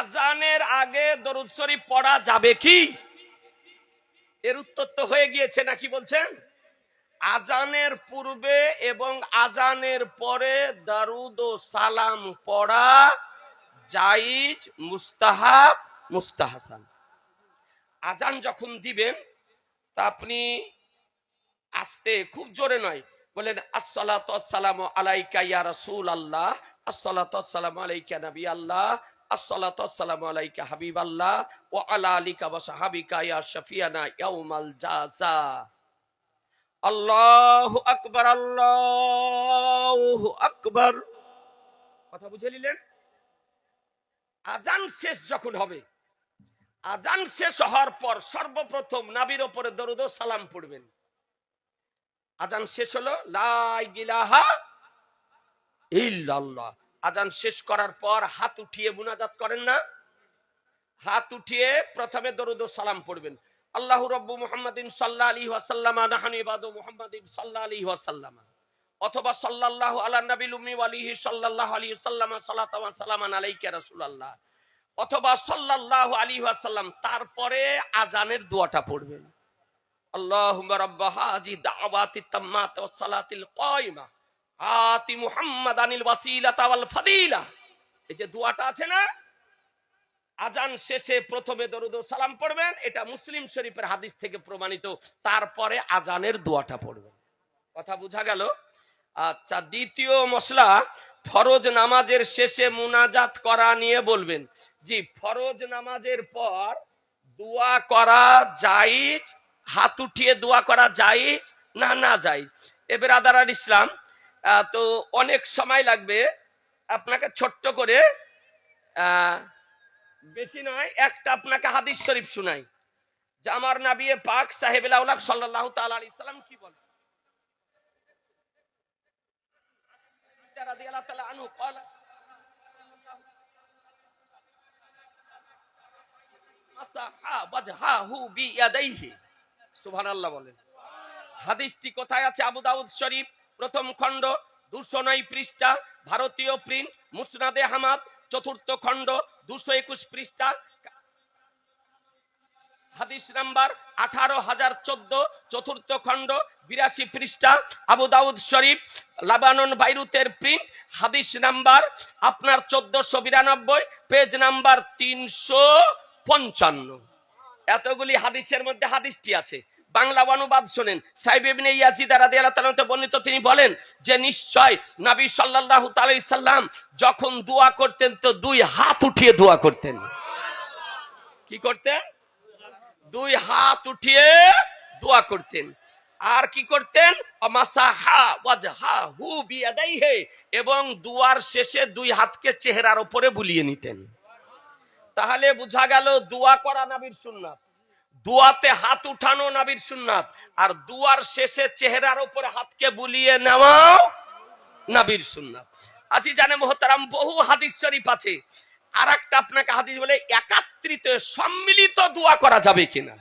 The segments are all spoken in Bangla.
আজানের আগে দরুদ শরীফ পড়া যাবে কি? এর উত্তর তো হয়ে গিয়েছে নাকি বলছেন? আজানের পূর্বে এবং আজানের পরে দারুদ ও সালাম পড়া জাইজ মুস্তাহাব, মুস্তাহাসান। আজান যখন দিবেন, তা আপনি আসতে, খুব জোরে নয়, বলেন আসসালামু আলাইকা ইয়া রাসূল আল্লাহ আসসালামু আলাইকা নবী আল্লাহ আল্লাহ আকবার কথা বুঝে নিলেন? আজান শেষ যখন হবে আজান শেষ হওয়ার পর সর্বপ্রথম নাবির ওপরে দরুদ সালাম পড়বেন। আজান শেষ হলো গিলাহা ইল্লাল্লাহ। আজান শেষ করার পর হাত উঠিয়ে মুনাজাত করেন না? হাত উঠিয়ে প্রথমে দরুদ সালাম পড়বেন। আল্লাহ রব্বু মুহাম্মাদিন সাল্লাহ আলী ওয়াসাল্লামা, নাহানি ইবাদু মুহাম্মাদিন সাল্লাহ আলী ওয়াসাল্লামা। অথবা সাল্লাল্লাহু আলা নবিল উম্মি ওয়ালিহি সাল্লাল্লাহু আলাইহি ওয়াসাল্লামা সালাতু ওয়া সালামান আলাইকা অথবা সাল্লাল্লাহু আলাইহি ওয়াসাল্লাম, তারপরে আজানের দোয়াটা পড়বেন। আল্লাহুম্মা রাব্ব হাজি দাওয়াতি তাম্মাত ওয়াস সালাতিল কায়মা। আতি মুহাম্মাদানিল ওয়াসিলাতা ওয়াল ফাদিলা। এই যে দোয়াটা আছে না? আজান শেষে প্রথমে দরুদ সালাম পড়বেন, এটা মুসলিম শরীফের হাদিস থেকে প্রমাণিত। তারপরে আজানের দোয়াটা পড়বেন। কথা বোঝা গেল? আচ্ছা দ্বিতীয় মশলা, ফরজ নামাজের শেষে মুনাজাত করা নিয়ে বলবেন। জি, ফরজ নামাজের পর দোয়া করা জায়েজ, হাত উঠিয়ে দোয়া করা জায়েজ না না জায়েজ? এবার আদার ইসলাম তো অনেক সময় লাগবে আপনাকে ছোট্ট করে আহ, বেশি নয় একটা আপনাকে হাদিস শরীফ শুনাই যে আমার নাবিয়ে পাক সাহেব সাল্লাল্লাহু তাআলা আলাইহি সাল্লাম কি বলে رضي الله تعالى عنه قال مسح وجهه بيديه সুবহানাল্লাহ বলেন হাদিসটি কোথায় আছে আবু দাউদ শরীফ প্রথম খণ্ড দুশো নয় পৃষ্ঠা, ভারতীয় প্রিন্ট, মুসনাদে হামাদ, চতুর্থ খণ্ড, দুশো একুশ পৃষ্ঠা। হাদিস নাম্বার আঠারো হাজার চোদ্দ, চতুর্থ খণ্ড, বিরাশি পৃষ্ঠা, আবু দাউদ শরীফ, লাবানন, বাইরুতের প্রিন্ট। হাদিস নাম্বার আপনার চোদ্দশো বিরানব্বই, পেজ নাম্বার তিনশো পঞ্চান্ন। এতগুলি হাদিসের মধ্যে হাদিসটি আছে। বাংলা অনুবাদ শোনেন। সাহেব ইবনে ইয়াজিদ রাদিয়াল্লাহু তাআলা বর্ণিত, তিনি বলেন যে নিশ্চয় নবী সাল্লাল্লাহু সাল্লাম যখন দোয়া করতেন তো দুই হাত উঠিয়ে দোয়া করতেন। কি করতেন? দুই হাত উঠিয়ে দোয়া করতেন। আর কি করতেন? এবং দুয়ার শেষে দুই হাতকে চেহারার উপরে বুলিয়ে নিতেন। তাহলে বোঝা গেল দোয়া করা নাবির সুন্নাত। দুয়াতে হাত উঠানো নবীর সুন্নাত, আর দুয়ার শেষে চেহারার উপরে হাতকে বুলিয়ে নেওয়াও নবীর সুন্নাত। আজি জানে মোহতারাম, বহু হাদিস শরীফ আছে। আর একটা আপনাকে হাদিস বলে, একাত্রিত সম্মিলিত দোয়া করা যাবে কিনা?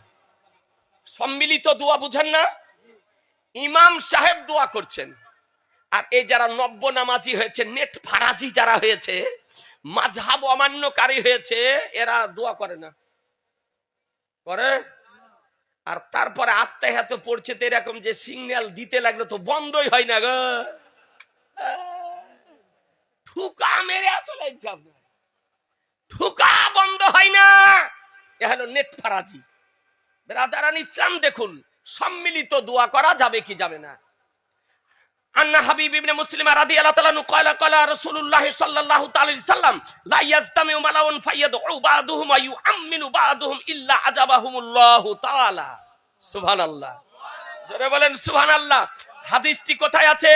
সম্মিলিত দোয়া বুঝেন না? ইমাম সাহেব দোয়া করছেন। আর এই যারা নব্য নামাজি হয়েছে, নেট ফারাজি যারা হয়েছে, মাঝহাব অমান্যকারী হয়েছে, এরা দোয়া করে না। করে? আর তারপরে আত্মায় হাতে পড়ছে তো এরকম যে সিগন্যাল দিতে লাগল তো বন্ধই হয় না গো। ঠুকা মেরে চলে যাবে ঠুকা বন্ধ হয় না। এ হলো নেট ফারাজি। বেরাদারান ইসলাম দেখুন, সম্মিলিত দোয়া করা যাবে কি যাবে না। আন্না হাবিব ইবনে মুসলিম রাদিয়াল্লাহু তাআলা ক্বালা কয়লা রাসূলুল্লাহ সাল্লাল্লাহু তাআলা সাল্লাম, লা ইয়াজতামিউ মালাউন ফায়াদউ বা'দুহুম ওয়া ইউআম্মিনু বা'দুহুম ইল্লা আজাবাহুমুল্লাহু তাআলা। সুবহানাল্লাহ। জোরে বলেন সুবহানাল্লাহ। হাদিসটি কোথায় আছে?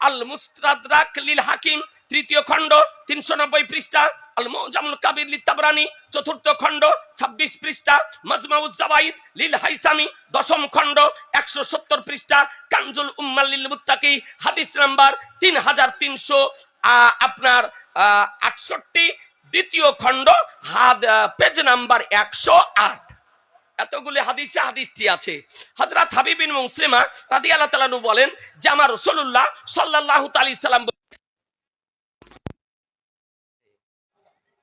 আল মুস্তাদরাক লিল হাকিম তৃতীয় খণ্ড তিনশো নব্বই পৃষ্ঠা আল মুজামুল কাবির লিল তাবরানি চতুর্থ খণ্ড, ছাব্বিশ পৃষ্ঠা, মাজমাউজ জাওয়াইদ, লিল হাইসামি, দশম খণ্ড, একশো সত্তর পৃষ্ঠা, কানজুল উম্মাল লিল মুত্তাকি, হাদিস নাম্বার তিন হাজার তিনশো আপনার আটষট্টি, দ্বিতীয় খণ্ড, হাদ পেজ নাম্বার একশো আট। এতগুলি হাদিসে হাদিসটি আছে। হযরত হাবিব বিন মুসলিমা রাদিয়াল্লাহু তাআলা আনহু বলেন যে, আমার রাসূলুল্লাহ সাল্লাল্লাহু তাআলা সাল্লাম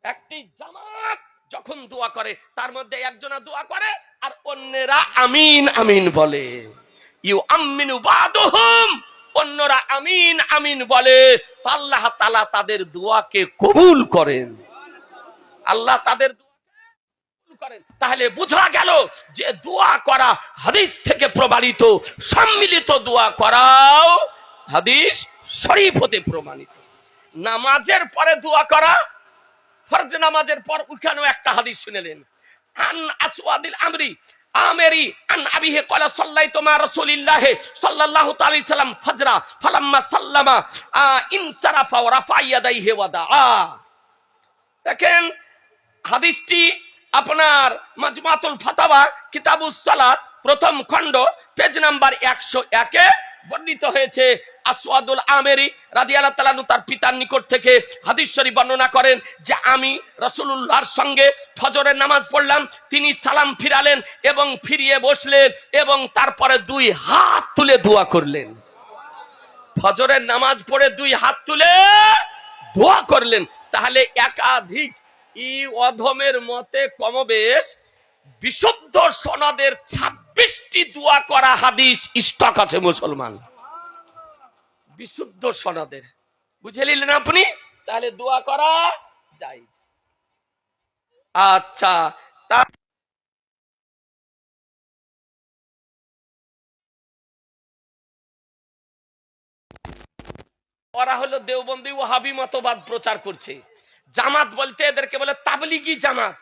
একটি জামাত যখন দোয়া করে, তার মধ্যে একজনা দোয়া করে আর অন্যেরা আমিন আমিন বলে। ইউ আমিনু বাদহুম, অন্যরা আমিন আমিন বলে। আল্লাহ তাআলা তাদের দোয়াকে কবুল করেন। আল্লাহ তাদের করেন। তাহলে বোঝা গেল যে দোয়া করা হাদিস থেকে প্রমাণিত সম্মিলিত দোয়া করাও হাদিস শরীফ হতে প্রমাণিত। নামাজের পরে দোয়া করা ফরজ নামাজের পর ওখানেও একটা হাদিস শুনেলেন আন আসওয়াদিল আমরি আমেরি আন আবিহে কলা সাল্লাইতু মা রাসূলিল্লাহ সাল্লাল্লাহু তাআলা সাল্লাম ফাজরা ফালাম্মা সাল্লামা আ, ইনসারাফা ওয়া ইয়াদাইহি ওয়া দাআ। দেখেন হাদিসটি আপনার মাজমাতুল ফাতাওয়া কিতাবুস সালাত প্রথম খণ্ড পেজ নাম্বার একশো একে বর্ণিত হয়েছে, আসওয়াদুল আমেরি রাদিয়াল্লাহু তাআলা আনহু তার পিতার নিকট থেকে হাদিস শরীফ বর্ণনা করেন যে আমি রাসূলুল্লাহর সঙ্গে ফজরের নামাজ পড়লাম, তিনি সালাম ফিরালেন এবং ফিরিয়ে বসলেন এবং তারপরে দুই হাত তুলে দোয়া করলেন। ফজরের নামাজ পড়ে দুই হাত তুলে দোয়া করলেন। তাহলে একাধিক ই অধমের মতে কমবেশ বিশুদ্ধ সনদের ছাব্বিশটি দোয়া করা হাদিস স্টক আছে মুসলমান। বিশুদ্ধ সনদের। বুঝে নিলেন আপনি? তাহলে দোয়া করা যায়। আচ্ছা ওরা হলো দেওবন্দি ওহাবি মতবাদ প্রচার করছে। জামাত বলতে এদেরকে বলে তাবলিগি জামাত।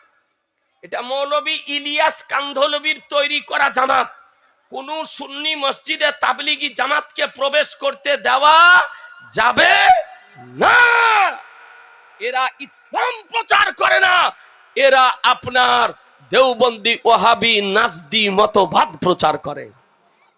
এটা মৌলবী ইলিয়াস কান্ধলবির তৈরি করা জামাত। কোন সুন্নি মসজিদে তাবলিগি জামাতকে প্রবেশ করতে দেওয়া যাবে না। এরা ইসলাম প্রচার করে না। এরা আপনার দেওবন্দি ওহাবি নাজদি মতবাদ প্রচার করে।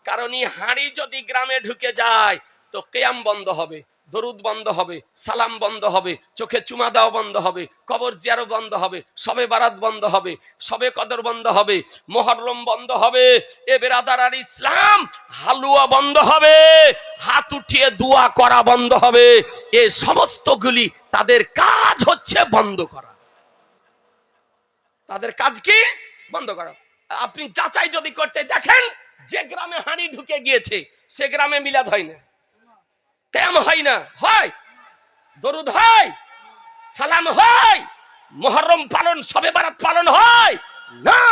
কারণ এই হাঁড়ি যদি গ্রামে ঢুকে যায়, তো কেয়াম বন্ধ হবে। দরুদ বন্ধ হবে, সালাম বন্ধ হবে, চোখে চুমা দেওয়া বন্ধ হবে, কবর জিয়ারো বন্ধ হবে, সবে বারাত বন্ধ হবে, সবে কদর বন্ধ হবে, মহরম বন্ধ হবে, এ বেরাদার আর ইসলাম, হালুয়া বন্ধ হবে, হাত উঠিয়ে দোয়া করা বন্ধ হবে, এ সমস্তগুলি তাদের কাজ হচ্ছে বন্ধ করা। তাদের কাজ কি? বন্ধ করা। আপনি যাচাই যদি করতে দেখেন, যে গ্রামে হাঁড়ি ঢুকে গিয়েছে, সে গ্রামে মিলাদ হয় না। কেম হয় না, হয়। দরুদ হয়, সালাম হয়, মহরম পালন, সবে বারাত পালন হয়। না,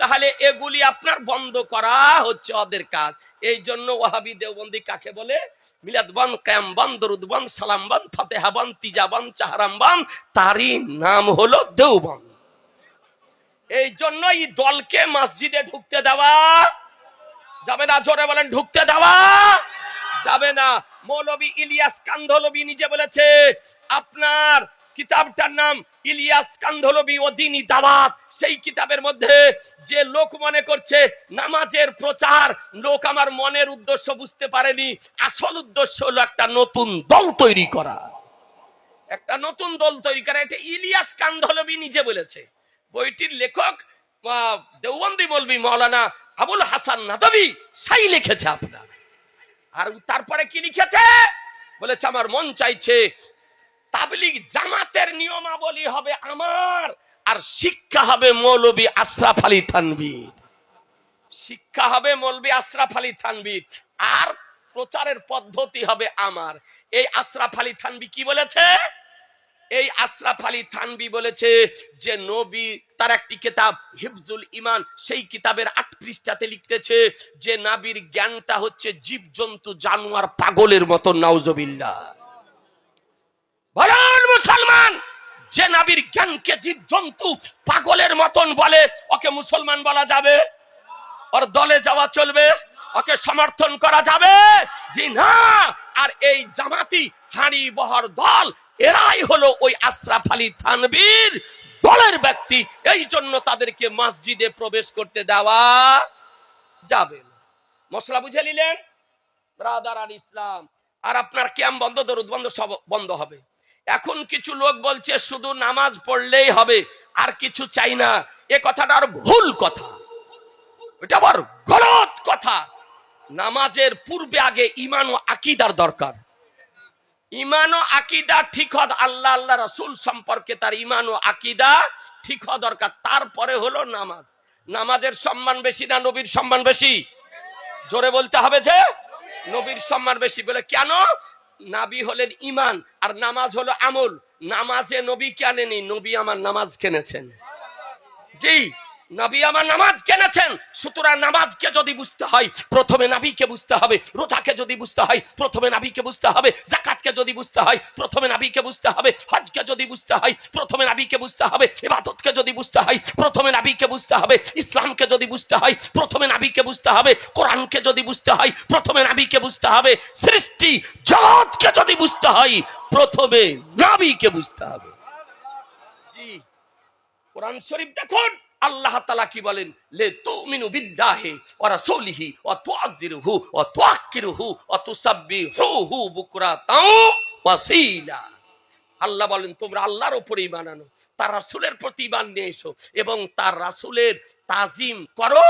তাহলে এগুলি আপনার বন্ধ করা হচ্ছে ওদের কাজ। এই জন্য ওয়াহাবি দেওবন্দি কাকে বলে? মিলাদ বন, ক্যাম বন, দরুদ বন, সালাম বন, ফতেহা বন, তিজা বন, চাহারাম বন, তারই নাম হলো দেওবন এই জন্য এই দলকে মসজিদে ঢুকতে দেওয়া যাবে না, জোরে বলেন, ঢুকতে দেওয়া যাবে না। মৌলবী ইলিয়াস কান্ধলবি নিজে বলেছে, আপনার কিতাবটার নাম ইলিয়াস কান্ধলবি ও দাওয়াত। সেই কিতাবের মধ্যে যে লোক মনে করছে, নামাজের প্রচার, লোক আমার মনের উদ্দেশ্য বুঝতে পারেনি। আসল উদ্দেশ্য হলো একটা নতুন দল তৈরি করা। একটা নতুন দল তৈরি করা। এটা ইলিয়াস কান্ধলবি নিজে বলেছে। বইটির লেখক দেওবন্দি বলবি মৌলানা আবুল হাসান নাদবি, সাই লিখেছে আপনার। আর তারপরে কি লিখেছে? বলেছে, আমার মন চাইছে তাবলিগ জামাতের নিয়মাবলী হবে আমার, আর শিক্ষা হবে মৌলবী আশরাফ আলী থানবীর শিক্ষা হবে মৌলবী আশরাফ আলী থানবীর আর প্রচারের পদ্ধতি হবে আমার। এই আশরাফ আলী থানবি কি বলেছে? এই আশরাফ আলী থানবি বলেছে যে নবী তার একটি কিতাব হিফজুল ইমান সেই কিতাবের আট পৃষ্ঠাতে লিখতেছে যে নাবির জ্ঞানটা হচ্ছে জীবজন্তু, জানোয়ার, পাগলের মতো নাউজবিল্লা মুসলমান, যে নাবির জ্ঞানকে জীবজন্তু, পাগলের মতন বলে, ওকে মুসলমান বলা যাবে? ওর দলে যাওয়া চলবে, ওকে সমর্থন করা যাবে? জি না, আর এই জামাতি হাঁড়ি বহর দল এরাই হলো ওই আশরাফ আলী থানবীর দলের ব্যক্তি। এই জন্য তাদেরকে মসজিদে প্রবেশ করতে দেওয়া যাবে মশলা বুঝে নিলেন? ব্রাদার আর ইসলাম, আর আপনার ক্যাম্প বন্ধ, দরুদ বন্ধ, সব বন্ধ হবে। এখন কিছু লোক বলছে, শুধু নামাজ পড়লেই হবে, আর কিছু চাই না। এ কথাটা আর ভুল কথা। এটা আবার গলত কথা। নামাজের পূর্বে আগে ইমান ও আকিদার দরকার। ইমান ও আকিদা ঠিক হদ আল্লাহ আল্লাহ রাসূল সম্পর্কে তার ইমান ও আকিদা ঠিক হওয়া দরকার। তারপরে হলো নামাজ। নামাজের সম্মান বেশি না নবীর সম্মান বেশি? জোরে বলতে হবে যে, নবীর সম্মান বেশি বলে কেন? নাবি হলেন ইমান আর নামাজ হলো আমল। নামাজে নবী কেনেনি? নবী আমার নামাজ কেনেছেন। জি নবী আমার নামাজ কেনেছেন? সুতরাং নামাজকে যদি বুঝতে হয়, প্রথমে নাবিকে বুঝতে হবে, রোজাকে যদি বুঝতে হয়, প্রথমে নাবিকে বুঝতে হবে জাকাতকে যদি বুঝতে হয়, প্রথমে নাবিকে বুঝতে হবে হজকে যদি বুঝতে হয়, প্রথমে নাবিকে বুঝতে হবে, ইবাদতকে যদি বুঝতে হয়, প্রথমে নাবিকে বুঝতে হবে, ইসলামকে যদি বুঝতে হয়, প্রথমে নাবিকে বুঝতে হবে, কোরআনকে যদি বুঝতে হয়, প্রথমে নাবিকে বুঝতে হবে, সৃষ্টি জগৎকে যদি বুঝতে হয়, প্রথমে নাবিকে বুঝতে হবে। জি, কোরআন শরীফ দেখুন। আল্লাহ তালা কি বলেন? লে তুমিনু বিল্লাহি ওয়া রাসূলিহি ওয়া তুআযিরুহু ওয়া তুআক্কিরুহু ওয়া তুসাব্বিহুহু বুকরাতাও ওয়াসিলা। আল্লাহ বলেন, তোমরা আল্লাহর ঈমান আনো, তার রাসূলের প্রতি ঈমান নিয়ে এসো এবং তার রাসূলের তাজিম করো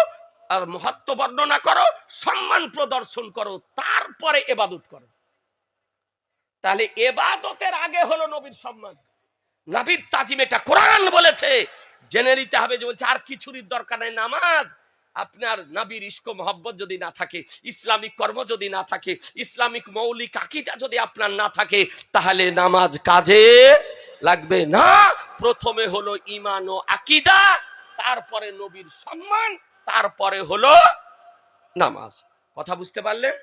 আর মহত্ব বর্ণনা করো, সম্মান প্রদর্শন করো, তারপরে এবাদত করো। তাহলে এবাদতের আগে হলো নবীর সম্মান। নাবির তাজিম এটা কোরআন বলেছে জেনে নিতে হবে যে বলছে, আর কিছুরই দরকার নাই, নামাজ? আপনার নাবির ইস্ক মহব্বত যদি না থাকে, ইসলামিক কর্ম যদি না থাকে, ইসলামিক মৌলিক আকিদা যদি আপনার না থাকে, তাহলে নামাজ কাজে লাগবে না। প্রথমে হলো ইমান ও আকিদা, তারপরে নবীর সম্মান, তারপরে হলো নামাজ। কথা বুঝতে পারলেন?